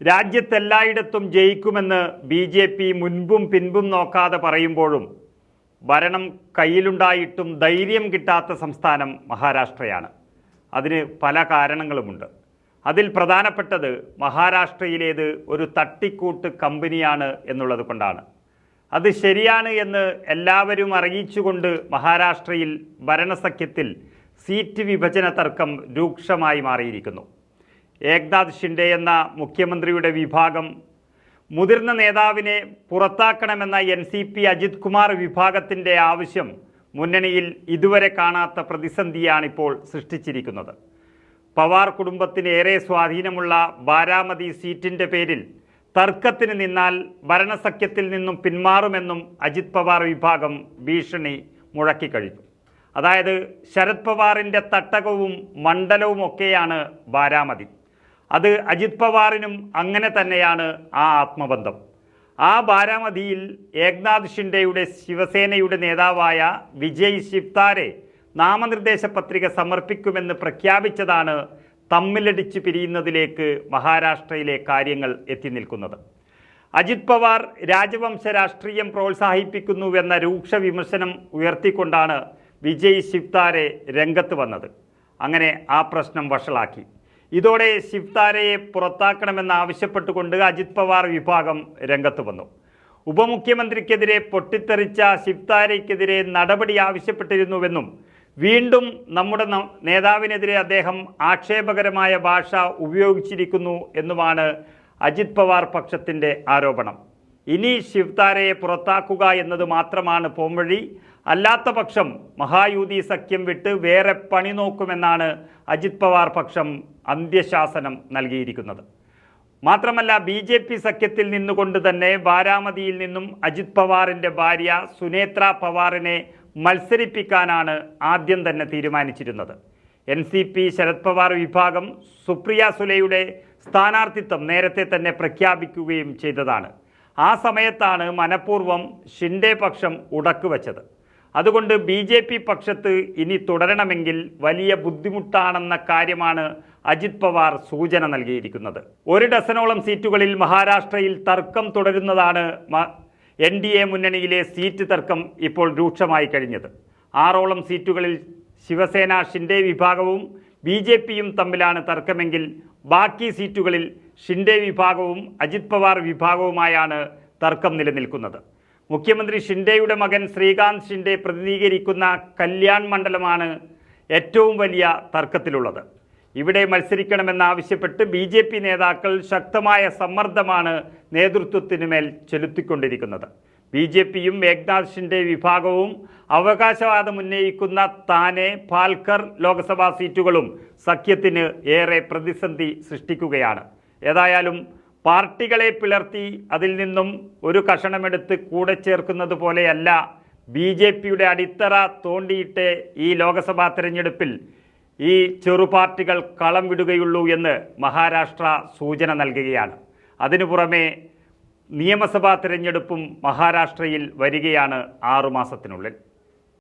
രാജ്യത്തെല്ലായിടത്തും ജയിക്കുമെന്ന് B J P മുൻപും പിൻപും നോക്കാതെ പറയുമ്പോഴും ഭരണം കയ്യിലുണ്ടായിട്ടും ധൈര്യം കിട്ടാത്ത സംസ്ഥാനം മഹാരാഷ്ട്രയാണ്. അതിന് പല കാരണങ്ങളുമുണ്ട്. അതിൽ പ്രധാനപ്പെട്ടത് മഹാരാഷ്ട്രയിലേത് ഒരു തട്ടിക്കൂട്ട് കമ്പനിയാണ് എന്നുള്ളത് കൊണ്ടാണ്. അത് ശരിയാണ് എന്ന് എല്ലാവരും അറിയിച്ചുകൊണ്ട് മഹാരാഷ്ട്രയിൽ ഭരണസഖ്യത്തിൽ സീറ്റ് വിഭജന തർക്കം രൂക്ഷമായി മാറിയിരിക്കുന്നു. ഏക്നാഥ് ഷിൻഡെ എന്ന മുഖ്യമന്ത്രിയുടെ വിഭാഗം മുതിർന്ന നേതാവിനെ പുറത്താക്കണമെന്ന N C P Ajit Kumar വിഭാഗത്തിന്റെ ആവശ്യം മുന്നണിയിൽ ഇതുവരെ കാണാത്ത പ്രതിസന്ധിയാണിപ്പോൾ സൃഷ്ടിച്ചിരിക്കുന്നത്. പവാർ കുടുംബത്തിന് ഏറെ സ്വാധീനമുള്ള ബാരാമതി സീറ്റിന്റെ പേരിൽ തർക്കത്തിന് നിന്നാൽ ഭരണസഖ്യത്തിൽ നിന്നും പിന്മാറുമെന്നും അജിത് പവാർ വിഭാഗം ഭീഷണി മുഴക്കിക്കഴിഞ്ഞു അതായത് ശരത് പവാറിന്റെ തട്ടകവും മണ്ഡലവും ഒക്കെയാണ് ബാരാമതി. അത് അജിത് പവാറിനും അങ്ങനെ തന്നെയാണ് ആ ആത്മബന്ധം. ആ ബാരാമതിയിൽ ഏക്നാഥ് ഷിൻഡെയുടെ ശിവസേനയുടെ നേതാവായ വിജയ് ശിവ്താരെ നാമനിർദ്ദേശ പത്രിക സമർപ്പിക്കുമെന്ന് പ്രഖ്യാപിച്ചതാണ് തമ്മിലടിച്ച് പിരിയുന്നതിലേക്ക് മഹാരാഷ്ട്രയിലെ കാര്യങ്ങൾ എത്തി നിൽക്കുന്നത്. അജിത് പവാർ രാജവംശ രാഷ്ട്രീയം പ്രോത്സാഹിപ്പിക്കുന്നുവെന്ന രൂക്ഷ വിമർശനം ഉയർത്തിക്കൊണ്ടാണ് വിജയ് ശിവ്താരെ രംഗത്ത് വന്നത്. അങ്ങനെ ആ പ്രശ്നം വഷളാക്കി. ഇതോടെ ശിവ്താരയെ പുറത്താക്കണമെന്ന് ആവശ്യപ്പെട്ടുകൊണ്ട് അജിത് പവാർ വിഭാഗം രംഗത്ത് വന്നു. ഉപമുഖ്യമന്ത്രിക്കെതിരെ പൊട്ടിത്തെറിച്ച ശിവ്താരയ്ക്കെതിരെ നടപടി ആവശ്യപ്പെട്ടിരുന്നുവെന്നും വീണ്ടും നമ്മുടെ നേതാവിനെതിരെ അദ്ദേഹം ആക്ഷേപകരമായ ഭാഷ ഉപയോഗിച്ചിരിക്കുന്നു എന്നുമാണ് അജിത് പവാർ പക്ഷത്തിന്റെ ആരോപണം. ഇനി ശിവ്താരയെ പുറത്താക്കുക എന്നത് മാത്രമാണ് പോംവഴി അല്ലാത്ത പക്ഷം മഹായൂതി സഖ്യം വിട്ട് വേറെ പണി നോക്കുമെന്നാണ് അജിത് പവാർ പക്ഷം അന്ത്യശാസനം നൽകിയിരിക്കുന്നത്. മാത്രമല്ല ബി ജെ പി സഖ്യത്തിൽ നിന്നുകൊണ്ട് തന്നെ വാരാമതിയിൽ നിന്നും അജിത് പവാറിന്റെ ഭാര്യ സുനേത്ര പവാറിനെ മത്സരിപ്പിക്കാനാണ് ആദ്യം തന്നെ തീരുമാനിച്ചിരുന്നത്. N C P Sharad Pawar വിഭാഗം സുപ്രിയ സുലയുടെ സ്ഥാനാർത്ഥിത്വം നേരത്തെ തന്നെ പ്രഖ്യാപിക്കുകയും ചെയ്തതാണ്. ആ സമയത്താണ് മനഃപൂർവം ഷിൻഡെ പക്ഷം ഉടക്കുവച്ചത് അതുകൊണ്ട് ബി ജെ പി പക്ഷത്ത് ഇനി തുടരണമെങ്കിൽ വലിയ ബുദ്ധിമുട്ടാണെന്ന കാര്യമാണ് അജിത് പവാർ സൂചന നൽകിയിരിക്കുന്നത്. ഒരു ഡസനോളം സീറ്റുകളിൽ മഹാരാഷ്ട്രയിൽ തർക്കം തുടരുന്നതാണ് എൻ ഡി എ മുന്നണിയിലെ സീറ്റ് തർക്കം ഇപ്പോൾ രൂക്ഷമായി കഴിഞ്ഞത്. ആറോളം സീറ്റുകളിൽ ശിവസേന ഷിൻഡെ വിഭാഗവും ബി ജെ പിയും തമ്മിലാണ് തർക്കമെങ്കിൽ ബാക്കി സീറ്റുകളിൽ ഷിൻഡെ വിഭാഗവും അജിത് പവാർ വിഭാഗവുമായാണ് തർക്കം നിലനിൽക്കുന്നത്. മുഖ്യമന്ത്രി ഷിൻഡെയുടെ മകൻ ശ്രീകാന്ത് ഷിൻഡെ പ്രതിനിധീകരിക്കുന്ന കല്യാൺ മണ്ഡലമാണ് ഏറ്റവും വലിയ തർക്കത്തിലുള്ളത്. ഇവിടെ മത്സരിക്കണമെന്നാവശ്യപ്പെട്ട് ബി ജെ പി നേതാക്കൾ ശക്തമായ സമ്മർദ്ദമാണ് നേതൃത്വത്തിനുമേൽ ചെലുത്തിക്കൊണ്ടിരിക്കുന്നത്. ബി ജെ പിയും ഏക്നാഥ് ഷിൻഡെ വിഭാഗവും അവകാശവാദം ഉന്നയിക്കുന്ന താനെ പാൽക്കർ ലോക്സഭാ സീറ്റുകളും സഖ്യത്തിന് ഏറെ പ്രതിസന്ധി സൃഷ്ടിക്കുകയാണ്. ഏതായാലും പാർട്ടികളെ പിളർത്തി അതിൽ നിന്നും ഒരു കഷണമെടുത്ത് കൂടെ ചേർക്കുന്നത് പോലെയല്ല ബി ജെ പിയുടെ അടിത്തറ തോണ്ടിയിട്ട് ഈ ലോക്സഭാ തെരഞ്ഞെടുപ്പിൽ ഈ ചെറുപാർട്ടികൾ കളം വിടുകയുള്ളൂ എന്ന് മഹാരാഷ്ട്ര സൂചന നൽകുകയാണ്. അതിനു പുറമെ നിയമസഭാ തിരഞ്ഞെടുപ്പും മഹാരാഷ്ട്രയിൽ വരികയാണ് ആറുമാസത്തിനുള്ളിൽ